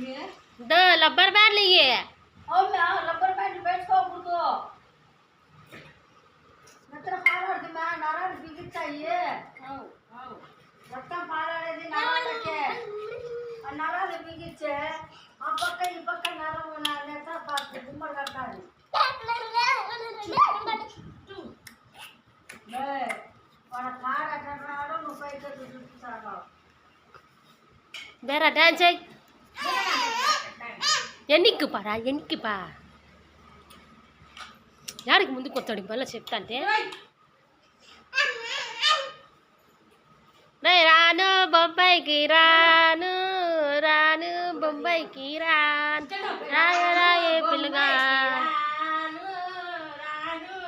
The लब्बर bat लिए। है और मैं लब्बर बैट बैठ को बुर को। मैं तेरा फार हर दिन मैं नारायण बिगिर चाहिए। हाँ हाँ रत्ता फार हर दिन नारायण के नारायण बिगिर चाहिए। अब पक्का ये पक्का नारायण बना लेता बात घुमर करता है बेरा डांस है। ఎన్నిక్కుపారా ఎన్నిక్కుపా యాడికి ముందు వస్తాడు మళ్ళీ చెప్తా అంటే రాను బొంబాయికి రాను రాను బొంబాయికి రాను. రాయ రాయే పిల్లగా. రాను రాను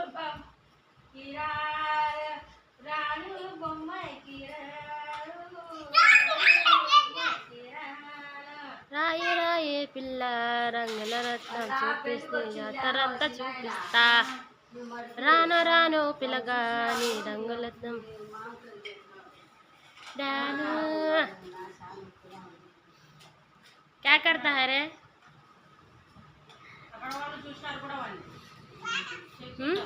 రాయ పిల్ల రంగుల రత్నం చూపిస్తే జాతరంతా చూపిస్తా రాను రాను పిల్లగా నీ రంగులత్నం రాను क्या करता है रे అక్కడ వాళ్ళు చూసినారు కూడా వాళ్ళు हम्म